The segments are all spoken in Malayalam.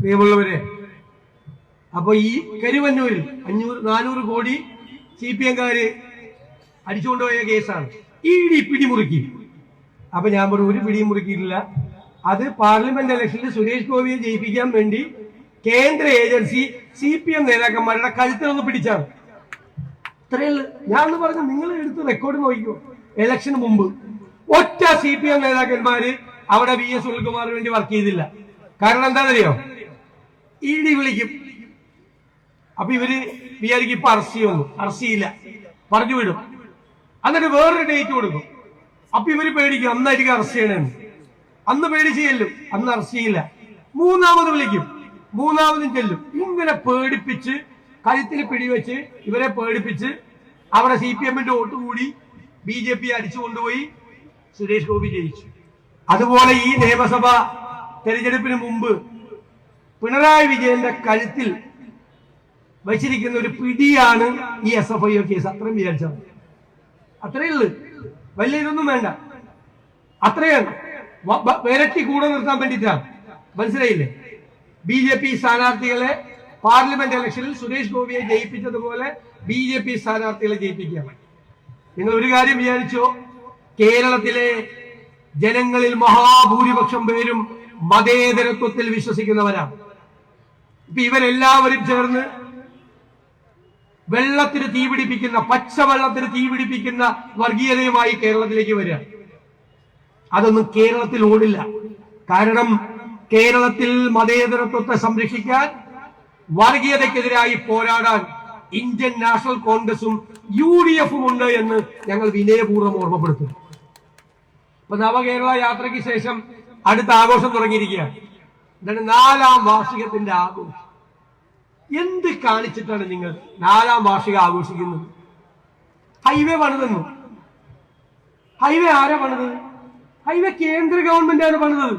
പ്രിയമുള്ളവരെ അപ്പൊ ഈ കരുവന്നൂരിൽ അഞ്ഞൂറ് നാനൂറ് കോടി സി പി എംകാര് അടിച്ചുകൊണ്ടുപോയ കേസാണ്. ഈ ഡി പിടിമുറുക്കി. അപ്പൊ ഞാൻ പറഞ്ഞു ഒരു പിടിയും മുറുക്കിയിട്ടില്ല അത് പാർലമെന്റ് ഇലക്ഷനിൽ സുരേഷ് ഗോപിയെ ജയിപ്പിക്കാൻ വേണ്ടി കേന്ദ്ര ഏജൻസി സി പി എം നേതാക്കന്മാരുടെ കഴുത്തിലൊന്ന് പിടിച്ചാണ്. ഇത്രയല്ല ഞാൻ പറഞ്ഞു നിങ്ങൾ എടുത്ത് റെക്കോർഡ് നോക്കിക്കോ. ഇലക്ഷന് മുമ്പ് ഒറ്റ സി പി എം നേതാക്കന്മാര് അവിടെ വി എസ് സുനിൽകുമാറിന് വേണ്ടി വർക്ക് ചെയ്തില്ല. കാരണം എന്താണെന്നറിയോ? ഇ ഡി വിളിക്കും. അപ്പൊ ഇവർ വിചാരിക്കും ഇപ്പൊ അറസ്റ്റ് ചെയ്യുന്നു പറഞ്ഞു വിടും. എന്നിട്ട് വേറൊരു ഡേറ്റ് കൊടുക്കും. അപ്പൊ ഇവർ പേടിക്കും അന്നായിരിക്കും അറസ്റ്റ് ചെയ്യണമെന്ന് അന്ന് പേടിച്ച് ചെല്ലും. അന്ന് അറസ്റ്റ് ചെയ്യില്ല മൂന്നാമത് വിളിക്കും. മൂന്നാമതും ചെല്ലും. ഇങ്ങനെ പേടിപ്പിച്ച് കഴുത്തിൽ പിടിവെച്ച് ഇവരെ പേടിപ്പിച്ച് അവിടെ സി പി എമ്മിന്റെ വോട്ട് കൂടി ബി ജെ പി അടിച്ചു കൊണ്ടുപോയി സുരേഷ് ഗോപി ജയിച്ചു. അതുപോലെ ഈ നിയമസഭ തെരഞ്ഞെടുപ്പിന് മുമ്പ് പിണറായി വിജയന്റെ കഴുത്തിൽ വച്ചിരിക്കുന്ന ഒരു പിടിയാണ് ഈ എസ് എഫ് ഐ കേസ് അത്രയും വിചാരിച്ചാൽ മതി. അത്രയേ ഉള്ളു. വലിയ ഇതൊന്നും വേണ്ട. അത്രയാണ്. വിരട്ടി കൂടെ നിർത്താൻ വേണ്ടിയിട്ടാണ് മനസ്സിലായില്ലേ? ബി ജെ പി സ്ഥാനാർത്ഥികളെ പാർലമെന്റ് ഇലക്ഷനിൽ സുരേഷ് ഗോപിയെ ജയിപ്പിച്ചതുപോലെ ബി ജെ പി സ്ഥാനാർത്ഥികളെ ജയിപ്പിക്കാൻ നിങ്ങൾ ഒരു കാര്യം വിചാരിച്ചോ? കേരളത്തിലെ ജനങ്ങളിൽ മഹാഭൂരിപക്ഷം പേരും മതേതരത്വത്തിൽ വിശ്വസിക്കുന്നവരാണ്. ഇപ്പൊ ഇവരെല്ലാവരും ചേർന്ന് വെള്ളത്തിന് തീപിടിപ്പിക്കുന്ന പച്ചവെള്ളത്തിന് തീപിടിപ്പിക്കുന്ന വർഗീയതയുമായി കേരളത്തിലേക്ക് വരിക. അതൊന്നും കേരളത്തിൽ ഓടില്ല. കാരണം കേരളത്തിൽ മതേതരത്വത്തെ സംരക്ഷിക്കാൻ വർഗീയതയ്ക്കെതിരായി പോരാടാൻ ഇന്ത്യൻ നാഷണൽ കോൺഗ്രസും യു ഡി എഫും ഉണ്ട് എന്ന് ഞങ്ങൾ വിനയപൂർവം ഓർമ്മപ്പെടുത്തും ഇപ്പൊ നവകേരള യാത്രയ്ക്ക് ശേഷം അടുത്ത ആഘോഷം തുടങ്ങിയിരിക്കുകയാണ്. എന്താണ് നാലാം വാർഷികത്തിന്റെ ആഘോഷം. എന്ത് കാണിച്ചിട്ടാണ് നിങ്ങൾ നാലാം വാർഷികം ആഘോഷിക്കുന്നത്? ഹൈവേ പണിതെന്നു. ഹൈവേ ആരാ പണിത്? ഹൈവേ കേന്ദ്ര ഗവൺമെന്റാണ് പണിതത്.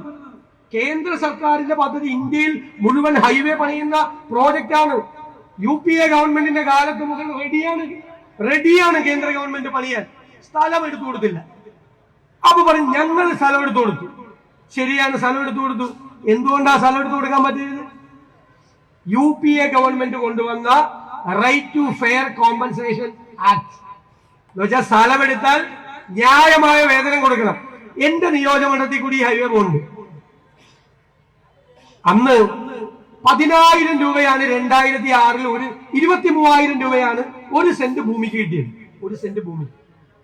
കേന്ദ്ര സർക്കാരിന്റെ പദ്ധതി ഇന്ത്യയിൽ മുഴുവൻ ഹൈവേ പണിയുന്ന പ്രോജക്റ്റാണ് യു പി എ ഗവൺമെന്റിന്റെ കാലത്ത് മുതൽ റെഡിയാണ് റെഡിയാണ് കേന്ദ്ര ഗവൺമെന്റ് പണിയാൻ. സ്ഥലം എടുത്തു കൊടുത്തില്ല. അപ്പൊ പറയും ഞങ്ങൾ സ്ഥലം എടുത്തു കൊടുത്തു. ശരിയാണ് സ്ഥലം എടുത്തു കൊടുത്തു. എന്തുകൊണ്ടാ സ്ഥലം എടുത്തു കൊടുക്കാൻ പറ്റിയത്? യു പി എ ഗവൺമെന്റ് കൊണ്ടുവന്ന right to fair compensation act എന്ന് വെച്ചാൽ സ്ഥലമെടുത്താൽ ന്യായമായ വേതനം കൊടുക്കണം. എന്റെ നിയോജകമണ്ഡലത്തിൽ കൂടി ഹൈവേ പോകുന്നുണ്ട്. അന്ന് പതിനായിരം രൂപയാണ് രണ്ടായിരത്തി ആറിൽ ഒരു ഇരുപത്തി മൂവായിരം രൂപയാണ് ഒരു സെന്റ് ഭൂമിക്ക് കിട്ടിയത്. ഒരു സെന്റ് ഭൂമി.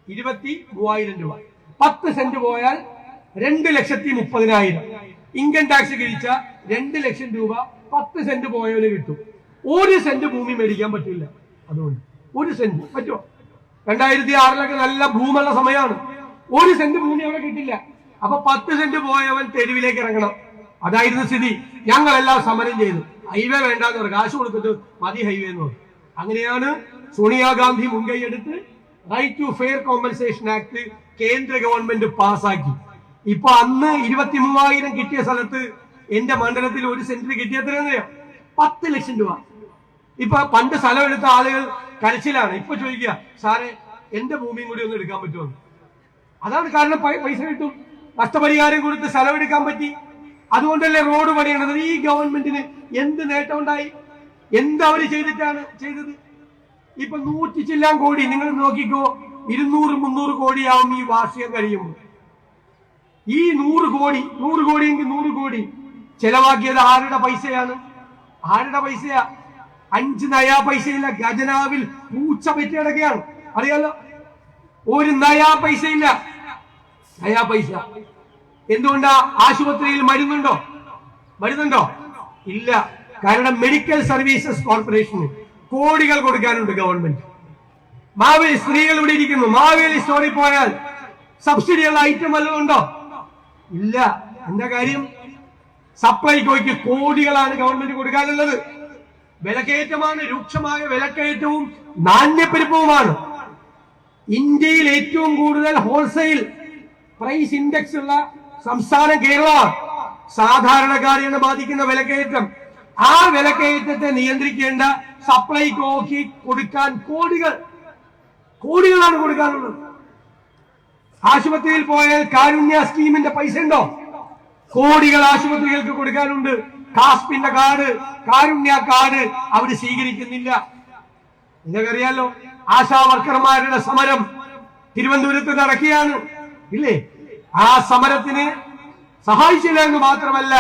ഇരുപത്തി മൂവായിരം രൂപ. പത്ത് സെന്റ് പോയാൽ രണ്ട് ലക്ഷത്തി മുപ്പതിനായിരം. ഇൻകം ടാക്സ് കഴിച്ച രണ്ട് ലക്ഷം രൂപ പത്ത് സെന്റ് പോയവന് കിട്ടും. ഒരു സെന്റ് ഭൂമി മേടിക്കാൻ പറ്റില്ല. അതുകൊണ്ട് ഒരു സെന്റ് പറ്റുമോ? രണ്ടായിരത്തി ആറിലൊക്കെ നല്ല ഭൂമുള്ള സമയമാണ്. ഒരു സെന്റ് ഭൂമി അവിടെ കിട്ടില്ല. അപ്പൊ പത്ത് സെന്റ് പോയവൻ തെരുവിലേക്ക് ഇറങ്ങണം. അതായിരുന്നു സ്ഥിതി. ഞങ്ങളെല്ലാം സമരം ചെയ്തു. ഹൈവേ വേണ്ടാന്ന് പറഞ്ഞു. കാശ് കൊടുത്തിട്ട് മതി ഹൈവേ എന്ന് പറഞ്ഞു. അങ്ങനെയാണ് സോണിയാഗാന്ധി മുൻകൈയെടുത്ത് right to fair compensation act കേന്ദ്ര ഗവൺമെന്റ് പാസാക്കി ഇപ്പൊ അന്ന് ഇരുപത്തി മൂവായിരം കിട്ടിയ സ്ഥലത്ത് എന്റെ മണ്ഡലത്തിൽ ഒരു സെന്റിന് കിട്ടിയത്രയോ പത്ത് ലക്ഷം രൂപ. ഇപ്പൊ പണ്ട് സ്ഥലം എടുത്ത ആളുകൾ കരച്ചിലാണ്. ഇപ്പൊ ചോദിക്കുക സാറേ എന്റെ ഭൂമിയും കൂടി ഒന്ന് എടുക്കാൻ പറ്റുമോ? അതാണ് കാരണം പൈസ കിട്ടും. നഷ്ടപരിഹാരം കൊടുത്ത് സ്ഥലം എടുക്കാൻ പറ്റി. അതുകൊണ്ടല്ലേ റോഡ് പണിയണത്? ഈ ഗവൺമെന്റിന് എന്ത് നേട്ടം ഉണ്ടായി? എന്ത് അവർ ചെയ്തിട്ടാണ് ചെയ്തത്? ഇപ്പൊ നൂറ്റി ചില്ലാം കോടി നിങ്ങൾ നോക്കിക്കോ ഇരുന്നൂറ് മുന്നൂറ് കോടിയാവും ഈ വാർഷികം കഴിയുമ്പോൾ. ഈ നൂറ് കോടി നൂറ് കോടിയെങ്കിൽ നൂറ് കോടി ചെലവാക്കിയത് ആരുടെ പൈസയാണ്? ആരുടെ പൈസയാ? അഞ്ച് നയാ പൈസയില്ല ഖജനാവിൽ പൂച്ച പറ്റി കിടക്കുകയാണ് അറിയാലോ? ഒരു നയാ പൈസയില്ല. നയാ പൈസ. എന്തുകൊണ്ടാ? ആശുപത്രിയിൽ മരുന്നുണ്ടോ? മരുന്നുണ്ടോ? ഇല്ല. കാരണം മെഡിക്കൽ സർവീസസ് കോർപ്പറേഷന് കോടികൾ കൊടുക്കാനുണ്ട് ഗവൺമെന്റ്. മാവേലി സ്ത്രീകൾ ഇവിടെ ഇരിക്കുന്നു. മാവേലി സ്റ്റോറിൽ പോയാൽ സബ്സിഡിയുള്ള ഐറ്റം വല്ലതും ഉണ്ടോ? ഇല്ല. എന്താ കാര്യം? സപ്ലൈകോയ്ക്ക് കോടികളാണ് ഗവൺമെന്റ് കൊടുക്കാനുള്ളത്. വിലക്കയറ്റമാണ് രൂക്ഷമായ വിലക്കയറ്റവും നാണ്യപ്പെരുപ്പവുമാണ്. ഇന്ത്യയിൽ ഏറ്റവും കൂടുതൽ ഹോൾസെയിൽ പ്രൈസ് ഇൻഡെക്സ് ഉള്ള സംസ്ഥാനം കേരളമാണ് സാധാരണക്കാരെയാണ് ബാധിക്കുന്ന വിലക്കയറ്റം. ആ വിലക്കയറ്റത്തെ നിയന്ത്രിക്കേണ്ട സപ്ലൈകോക്ക് കൊടുക്കാൻ കോടികൾ കോടികളാണ് കൊടുക്കാനുള്ളത്. ആശുപത്രിയിൽ പോയാൽ കാരുണ്യ സ്കീമിന്റെ പൈസ ഉണ്ടോ? കോടികൾ ആശുപത്രികൾക്ക് കൊടുക്കാനുണ്ട്. കാസ്പിന്റെ കാർഡ് കാരുണ്യ കാർഡ് അവർ സ്വീകരിക്കുന്നില്ല. നിങ്ങൾക്കറിയാലോ ആശാ വർക്കർമാരുടെ സമരം തിരുവനന്തപുരത്ത് നടക്കുകയാണ്. ഇല്ലേ? ആ സമരത്തിന് സഹായിച്ചില്ല എന്ന് മാത്രമല്ല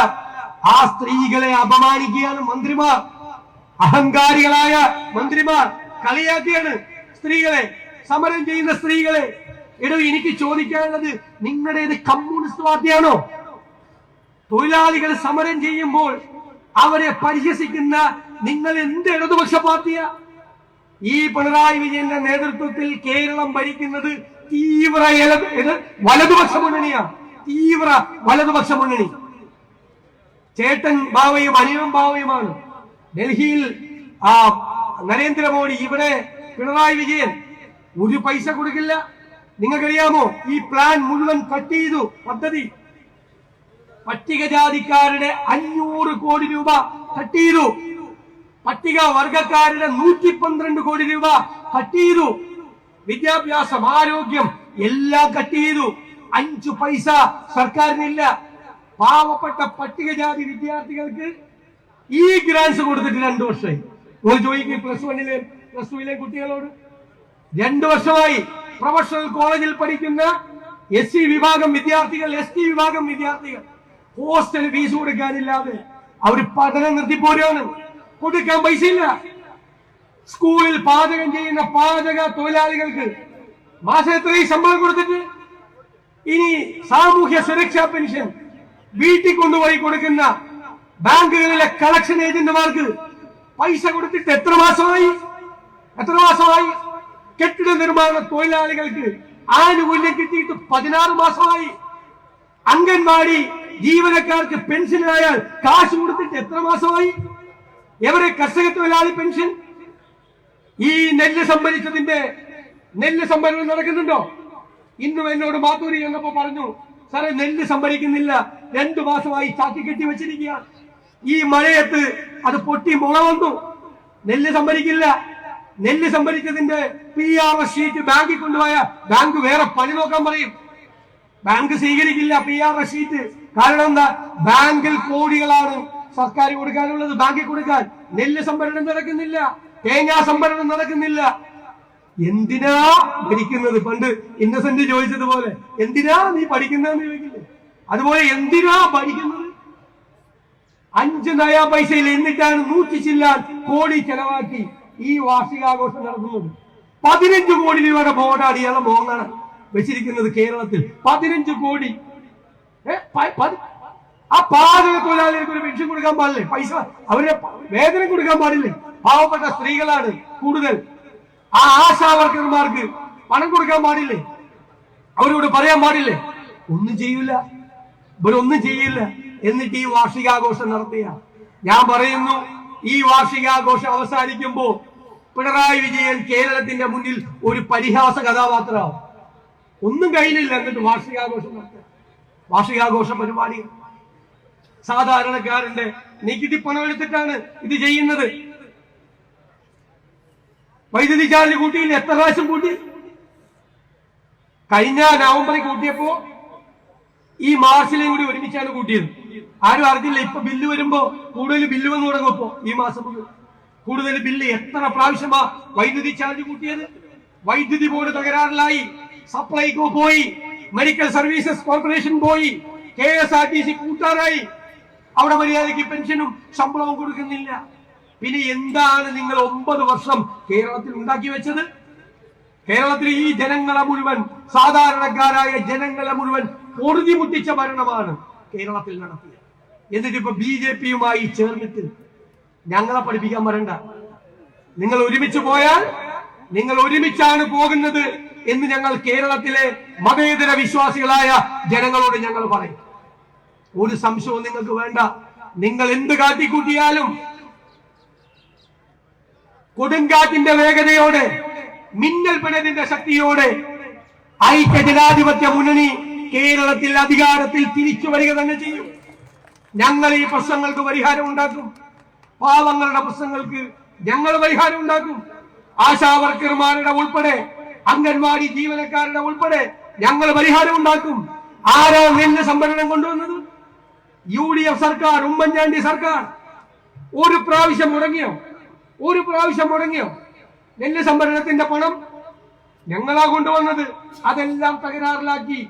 ആ സ്ത്രീകളെ അപമാനിക്കുകയാണ് മന്ത്രിമാർ. അഹങ്കാരികളായ മന്ത്രിമാർ കളിയാക്കിയാണ് സ്ത്രീകളെ സമരം ചെയ്യുന്ന സ്ത്രീകളെ. എടോ എനിക്ക് ചോദിക്കാനുള്ളത് നിങ്ങളുടേത് കമ്മ്യൂണിസ്റ്റ് പാർട്ടിയാണോ? തൊഴിലാളികൾ സമരം ചെയ്യുമ്പോൾ അവരെ പരിഹസിക്കുന്ന നിങ്ങൾ എന്ത് ഇടതുപക്ഷ പാർട്ടിയാ? ഈ പിണറായി വിജയന്റെ നേതൃത്വത്തിൽ കേരളം ഭരിക്കുന്നത് തീവ്ര വലതുപക്ഷ മുന്നണിയാണ് തീവ്ര വലതുപക്ഷ മുന്നണി. ചേട്ടൻ ബാവയും അനിയൻ ബാവയുമാണ്. ഡൽഹിയിൽ ആ നരേന്ദ്രമോദി ഇവിടെ പിണറായി വിജയൻ ഒരു പൈസ കൊടുക്കില്ല. നിങ്ങൾക്കറിയാമോ ഈ പ്ലാൻ മുഴുവൻ കട്ട് ചെയ്തു. പദ്ധതി. പട്ടികജാതിക്കാരുടെ അഞ്ഞൂറ് കോടി രൂപ കട്ട് ചെയ്തു. പട്ടിക വർഗക്കാരുടെ നൂറ്റി പന്ത്രണ്ട് കോടി രൂപ കട്ട് ചെയ്തു. വിദ്യാഭ്യാസം ആരോഗ്യം എല്ലാം കട്ട് ചെയ്തു. അഞ്ചു പൈസ സർക്കാരിനില്ല. പാവപ്പെട്ട പട്ടികജാതി വിദ്യാർത്ഥികൾക്ക് ഈ ഗ്രാൻസ് കൊടുത്തിട്ട് രണ്ടു വർഷമായി. ഒരു ചോദിക്കും പ്ലസ് വണ്ണിലെ പ്ലസ് ടുവിലെ കുട്ടികളോട്. രണ്ടു വർഷമായി. പ്രൊഫഷണൽ കോളേജിൽ പഠിക്കുന്ന എസ് സി വിഭാഗം വിദ്യാർത്ഥികൾ എസ് ടി വിഭാഗം വിദ്യാർത്ഥികൾ ഹോസ്റ്റൽ ഫീസ് കൊടുക്കാനില്ലാതെ അവർ പഠനം നിർത്തിപ്പോരാണ് കൊടുക്കാൻ പൈസ ഇല്ല സ്കൂളിൽ പാചകം ചെയ്യുന്ന പാചക തൊഴിലാളികൾക്ക് മാസത്തിൽ ഈ ശമ്പളം കൊടുത്തിട്ട് ഇനി സാമൂഹ്യ സുരക്ഷാ പെൻഷൻ വീട്ടിൽ കൊണ്ടുപോയി കൊടുക്കുന്ന ബാങ്കുകളിലെ കളക്ഷൻ ഏജന്റുമാർക്ക് പൈസ കൊടുത്തിട്ട് എത്ര മാസമായി? എത്ര മാസമായി? കെട്ടിട നിർമ്മാണ തൊഴിലാളികൾക്ക് ആനുകൂല്യം കിട്ടിയിട്ട് പതിനാറ് മാസമായി. അംഗൻവാടി ജീവനക്കാർക്ക് പെൻഷനായാൽ കാശ് കൊടുത്തിട്ട് എത്ര മാസമായി? എവരെ കർഷക തൊഴിലാളി പെൻഷൻ? ഈ നെല്ല് സംഭരിച്ചതിന്റെ നെല്ല് സംഭരണം നടക്കുന്നുണ്ടോ? ഇന്നും എന്നോട് മാത്തൂരി എന്നപ്പോ പറഞ്ഞു സാറേ നെല്ല് സംഭരിക്കുന്നില്ല. രണ്ടു മാസമായി ചാക്കി കെട്ടി വെച്ചിരിക്കുക ഈ മഴയത്ത് അത് പൊട്ടി മുള വന്നു. നെല്ല് സംഭരിക്കില്ല. നെല്ല് സംഭരിച്ചതിന്റെ പി ആർ എസ് ഷീറ്റ് ബാങ്കിൽ കൊണ്ടുപോയ ബാങ്ക് വേറെ പണി നോക്കാൻ പറയും. ബാങ്ക് സ്വീകരിക്കില്ല പി ആർ എസ് ഷീറ്റ് കാരണം എന്താ? ബാങ്കിൽ കോടികളാണ് സർക്കാർ കൊടുക്കാനുള്ളത് ബാങ്കിൽ കൊടുക്കാൻ. നെല്ല് സംഭരണം നടക്കുന്നില്ല. തേങ്ങാ സംഭരണം നടക്കുന്നില്ല. എന്തിനാ ഭരിക്കുന്നത്? പണ്ട് ഇന്നസെന്റ് ചോദിച്ചതുപോലെ. എന്തിനാ നീ പഠിക്കുന്നതെന്ന് ചോദിക്കില്ലേ? അതുപോലെ എന്തിനാ പഠിക്കുന്നത്? അഞ്ച് നയാ പൈസയിൽ എന്നിട്ടാണ് നൂറ്റി ചില്ലാൻ കോടി ചെലവാക്കി. ഈ വാർഷികാഘോഷം നടത്തുന്നത് പതിനഞ്ച് കോടി രൂപയുടെ ബോർഡാണ് ഇയാളെ വെച്ചിരിക്കുന്നത് കേരളത്തിൽ? പതിനഞ്ച് കോടി. ആ പാചക തൊഴിലാളികൾക്ക് ഒരു പെൻഷൻ കൊടുക്കാൻ പാടില്ലേ? പൈസ. അവരെ വേതനം കൊടുക്കാൻ പാടില്ലേ? പാവപ്പെട്ട സ്ത്രീകളാണ് കൂടുതൽ. ആ ആശാ ആശാവർക്കർമാർക്ക് പണം കൊടുക്കാൻ പാടില്ലേ? അവരോട് പറയാൻ പാടില്ലേ? ഒന്നും ചെയ്യില്ല ഇവരൊന്നും ചെയ്യില്ല. എന്നിട്ട് ഈ വാർഷികാഘോഷം നടത്തിയ. ഞാൻ പറയുന്നു ഈ വാർഷികാഘോഷം അവസാനിക്കുമ്പോൾ പിണറായി വിജയൻ കേരളത്തിന്റെ മുന്നിൽ ഒരു പരിഹാസ കഥാപാത്രമാവും ഒന്നും കയ്യിലില്ല എന്നിട്ട് വാർഷികാഘോഷം നടത്തുക. വാർഷികാഘോഷ പരിപാടി. സാധാരണക്കാരന്റെ നികുതി പണം എടുത്തിട്ടാണ് ഇത് ചെയ്യുന്നത്. വൈദ്യുതി ചാർജ് കൂട്ടിയില്ല എത്ര പ്രാവശ്യം കൂട്ടി? കഴിഞ്ഞ നവംബറിൽ കൂട്ടിയപ്പോ ഈ മാർച്ചിലെയും കൂടി ഒരുമിച്ചാണ് കൂട്ടിയത്. ആരും അറിഞ്ഞില്ല. ഇപ്പൊ ബില്ല് വരുമ്പോ കൂടുതൽ ബില്ല് വന്നു തുടങ്ങുമ്പോ ഈ മാസം കൂടുതൽ ബില്ല് എത്ര പ്രാവശ്യമാ വൈദ്യുതി ചാർജ് കൂട്ടിയത്? വൈദ്യുതി ബോർഡ് തകരാറിലായി. സപ്ലൈകോ പോയി. മെഡിക്കൽ സർവീസസ് കോർപ്പറേഷൻ പോയി. K S R T C കൂട്ടാറായി. അവിടെ മര്യാദയ്ക്ക് പെൻഷനും ശമ്പളവും കൊടുക്കുന്നില്ല. പിന്നെ എന്താണ് നിങ്ങൾ ഒമ്പത് വർഷം കേരളത്തിൽ ഉണ്ടാക്കി വെച്ചത്? കേരളത്തിൽ ഈ ജനങ്ങളെ മുഴുവൻ സാധാരണക്കാരായ ജനങ്ങളെ മുഴുവൻ പൊറുതിമുട്ടിച്ച ഭരണമാണ് കേരളത്തിൽ നടത്തിയത്. എന്നിട്ട് ഇപ്പൊ ബി ജെ പിയുമായി ചേർന്നിട്ട് ഞങ്ങളെ പഠിപ്പിക്കാൻ വരണ്ട. നിങ്ങൾ ഒരുമിച്ച് പോയാൽ നിങ്ങൾ ഒരുമിച്ചാണ് പോകുന്നത് എന്ന് ഞങ്ങൾ കേരളത്തിലെ മതേതര വിശ്വാസികളായ ജനങ്ങളോട് ഞങ്ങൾ പറയും. ഒരു സംശയവും നിങ്ങൾക്ക് വേണ്ട. നിങ്ങൾ എന്ത് കാട്ടിക്കൂട്ടിയാലും കൊടുങ്കാറ്റിന്റെ വേഗതയോടെ മിന്നൽ പിണരിന്റെ ശക്തിയോടെ ഐക്യ ജനാധിപത്യ മുന്നണി കേരളത്തിൽ അധികാരത്തിൽ തിരിച്ചു വരിക തന്നെ ചെയ്യും. ഞങ്ങൾ ഈ പ്രശ്നങ്ങൾക്ക് പരിഹാരം ഉണ്ടാക്കും. പാവങ്ങളുടെ പ്രശ്നങ്ങൾക്ക് ഞങ്ങൾ പരിഹാരം ഉണ്ടാക്കും. ആശാവർക്കർമാരുടെ ഉൾപ്പെടെ അംഗൻവാടി ജീവനക്കാരുടെ ഉൾപ്പെടെ ഞങ്ങൾ പരിഹാരം ഉണ്ടാക്കും. ആരാ നെല്ല് സംഭരണം കൊണ്ടുവന്നത്? യു ഡി എഫ് സർക്കാർ ഉമ്മൻചാണ്ടി സർക്കാർ. ഒരു പ്രാവശ്യം മുടങ്ങിയോ? ഒരു പ്രാവശ്യം മുടങ്ങിയോ? നെല്ല് സംഭരണത്തിന്റെ പണം ഞങ്ങളാ കൊണ്ടുവന്നത്. അതെല്ലാം തകരാറിലാക്കി.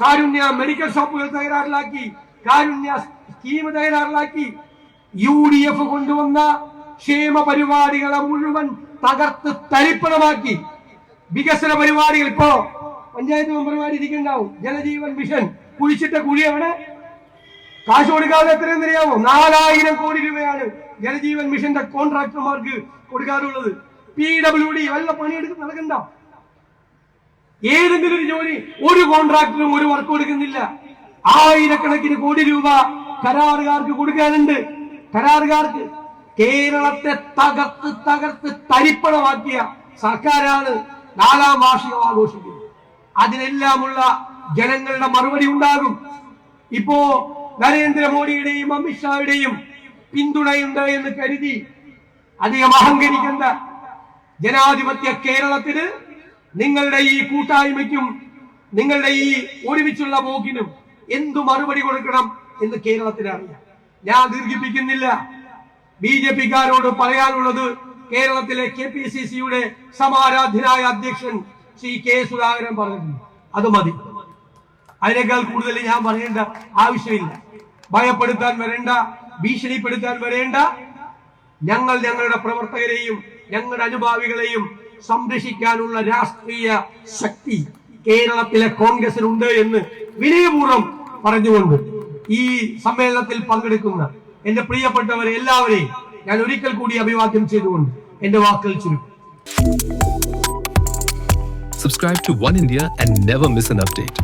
കാരുണ്യ മെഡിക്കൽ ഷോപ്പുകൾ തകരാറിലാക്കി. കാരുണ്യ സ്കീം തയ്യാറാക്കി യു ഡി എഫ് കൊണ്ടുവന്ന ക്ഷേമ പരിപാടികളെ മുഴുവൻ തകർത്ത് തരിപ്പണമാക്കി. വികസന പരിപാടികൾ ഇപ്പോ പഞ്ചായത്ത് മെമ്പർമാർ ഇരിക്കുന്നുണ്ടാവും ജലജീവൻ മിഷൻ കുഴിച്ചിട്ട കുഴി എവിടെ കാശ് കൊടുക്കാതെ എത്രയെന്ന് അറിയാമോ നാലായിരം കോടി രൂപയാണ് ജലജീവൻ മിഷന്റെ കോൺട്രാക്ടർമാർക്ക് കൊടുക്കാറുള്ളത്. പി ഡബ്ല്യു ഡി വല്ല പണിയെടുത്ത് നടക്കണ്ട. ഏതെങ്കിലും ഒരു ജോലി ഒരു കോൺട്രാക്ടറും ഒരു വർക്ക് കൊടുക്കുന്നില്ല. ആയിരക്കണക്കിന് കോടി രൂപ കരാറുകാർക്ക് കൊടുക്കാനുണ്ട്. കരാറുകാർക്ക് കേരളത്തെ തകർത്ത് തകർത്ത് തരിപ്പണമാക്കിയ സർക്കാരാണ് നാലാം വാർഷികം ആഘോഷിക്കുന്നത്. അതിനെല്ലാമുള്ള ജനങ്ങളുടെ മറുപടി ഉണ്ടാകും. ഇപ്പോ നരേന്ദ്രമോദിയുടെയും അമിത്ഷായുടെയും പിന്തുണയുണ്ട് എന്ന് കരുതി അധികം അഹങ്കരിക്കേണ്ട ജനാധിപത്യ കേരളത്തിന് നിങ്ങളുടെ ഈ കൂട്ടായ്മയ്ക്കും നിങ്ങളുടെ ഈ ഒരുമിച്ചുള്ള പോക്കിനും എന്തു മറുപടി കൊടുക്കണം എന്ന് കേരളത്തിന് അറിയാം. ഞാൻ ദീർഘിപ്പിക്കുന്നില്ല. ബി ജെ പിക്കാരോട് പറയാനുള്ളത് കേരളത്തിലെ കെ പി സി സിയുടെ സമാരാധ്യനായ അധ്യക്ഷൻ ശ്രീ കെ സുധാകരൻ പറഞ്ഞിട്ടുണ്ട്. അത് മതി. അതിനേക്കാൾ കൂടുതൽ ഞാൻ പറയേണ്ട ആവശ്യമില്ല. ഭയപ്പെടുത്താൻ വരേണ്ട ഭീഷണിപ്പെടുത്താൻ വരേണ്ട. ഞങ്ങൾ ഞങ്ങളുടെ പ്രവർത്തകരെയും ഞങ്ങളുടെ അനുഭാവികളെയും സംരക്ഷിക്കാനുള്ള രാഷ്ട്രീയ ശക്തി കേരളത്തിലെ കോൺഗ്രസിനുണ്ട് എന്ന് വിനയപൂർവം പറഞ്ഞുകൊണ്ട് ഈ സമ്മേളനത്തിൽ പങ്കെടുക്കുന്ന എന്റെ പ്രിയപ്പെട്ടവരെ എല്ലാവരെയും ഞാൻ ഒരിക്കൽ കൂടി അഭിവാദ്യം ചെയ്തുകൊണ്ട് എന്റെ വാക്കുകൾ ചുരുക്കും Subscribe to One India and never miss an update.